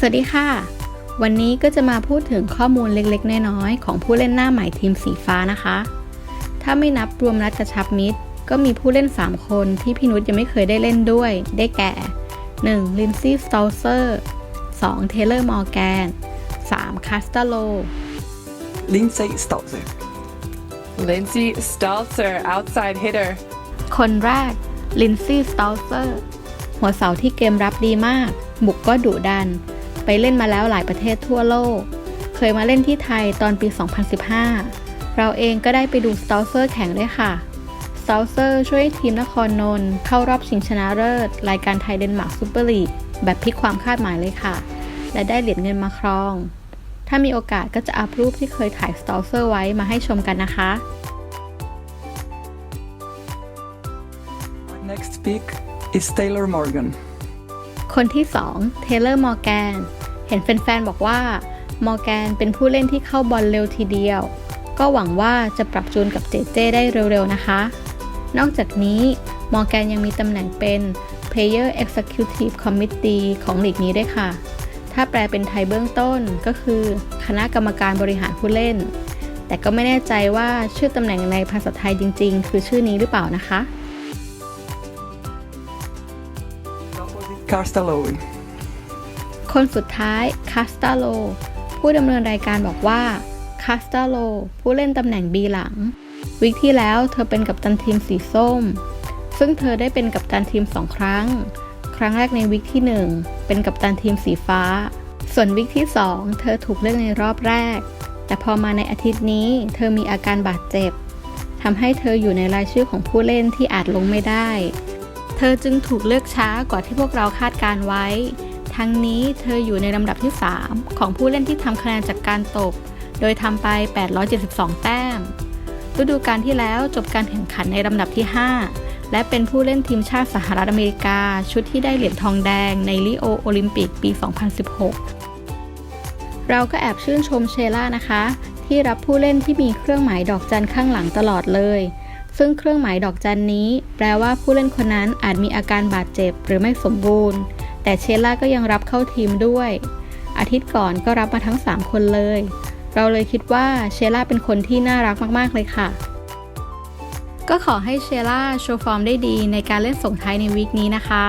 สวัสดีค่ะ วันนี้ก็จะมาพูดถึงข้อมูลเล็กๆ น้อยๆ ของผู้เล่นหน้าใหม่ทีมสีฟ้านะคะ ถ้าไม่นับรวมนัดกระชับมิตร ก็มีผู้เล่น 3 คนที่พี่นุชยังไม่เคยได้เล่นด้วย ได้แก่ 1. ลินซี่สตอลเซอร์ 2. เทเลอร์มอร์แกน 3. คาสตาโล Lindsay Stolzer. Lindsay Stalzer, outside hitter. คนแรกลินซี่สตอลเซอร์หัวเสาที่เกมรับดีมาก บุกก็ดุดัน ไปเล่นมาแล้วหลายประเทศทั่วโลก เคยมาเล่นที่ไทยตอนปี 2015 เราเองก็ได้ไปดูสตอลเซอร์แข่งด้วยค่ะสตอลเซอร์ช่วยให้ทีมนครนนท์เข้ารอบชิงชนะเลิศ รายการไทยเดนมาร์กซูเปอร์ลีกแบบพลิกความคาดหมายเลยค่ะ และได้เหรียญเงินมาครอง ถ้ามีโอกาสก็จะอัพรูปที่เคยถ่ายสตอลเซอร์ไว้มาให้ชมกันนะคะ Our next pick is Taylor Morgan. คนที่2เท เห็นแฟนๆบอกว่ามอร์แกนเป็นผู้เล่นที่เข้าบอลเร็วทีเดียว ก็หวังว่าจะปรับจูนกับเจเจได้เร็วๆนะคะ นอกจากนี้มอร์แกนยังมีตำแหน่งเป็น Player Executive Committee ของลีกนี้ด้วยค่ะ ถ้าแปลเป็นไทยเบื้องต้นก็คือ คณะกรรมการบริหารผู้เล่น แต่ก็ไม่แน่ใจว่าชื่อตำแหน่งในภาษาไทยจริง ๆ คือชื่อนี้หรือเปล่านะคะ Carstalowy. คนสุดท้ายคาสตาโลผู้ดำเนินรายการบอกว่าคาสตาโลผู้เล่นตำแหน่งบีหลัง วิกที่แล้วเธอเป็นกัปตันทีมสีส้ม ซึ่งเธอได้เป็นกัปตันทีมสองครั้ง ครั้งแรกในวิกที่ 1 เป็นกัปตันทีมสีฟ้า ส่วนวิกที่ 2 เธอถูกเลือกในรอบแรก แต่พอมาในอาทิตย์นี้เธอมีอาการบาดเจ็บทำให้เธออยู่ในรายชื่อของผู้เล่นที่อาจลงไม่ได้ เธอจึงถูกเลือกช้ากว่าที่พวกเราคาดการไว้ ทั้งนี้เธออยู่ในลำดับที่ 3 ของผู้เล่นที่ทำคะแนนจากการตบโดยทำไป 872 แต้ม ฤดูกาลที่แล้วจบการแข่งขันในลำดับที่ 5 และเป็นผู้เล่นทีมชาติสหรัฐอเมริกา ชุดที่ได้เหรียญทองแดงในลิโอโอลิมปิกปี 2016 เราก็แอบชื่นชมเชล่านะคะ ที่รับผู้เล่นที่มีเครื่องหมายดอกจันข้างหลังตลอดเลยซึ่งเครื่องหมายดอกจันนี้ แปลว่าผู้เล่นคนนั้นอาจมีอาการบาดเจ็บหรือไม่สมบูรณ์ แต่เชล่าก็ยังรับเข้าทีมด้วย อาทิตย์ก่อนก็รับมาทั้ง 3 คนเลย เราเลยคิดว่าเชล่าเป็นคนที่น่ารักมากๆเลยค่ะ ก็ขอให้เชล่าโชว์ฟอร์มได้ดีในการเล่นส่งท้ายในวีคนี้นะคะ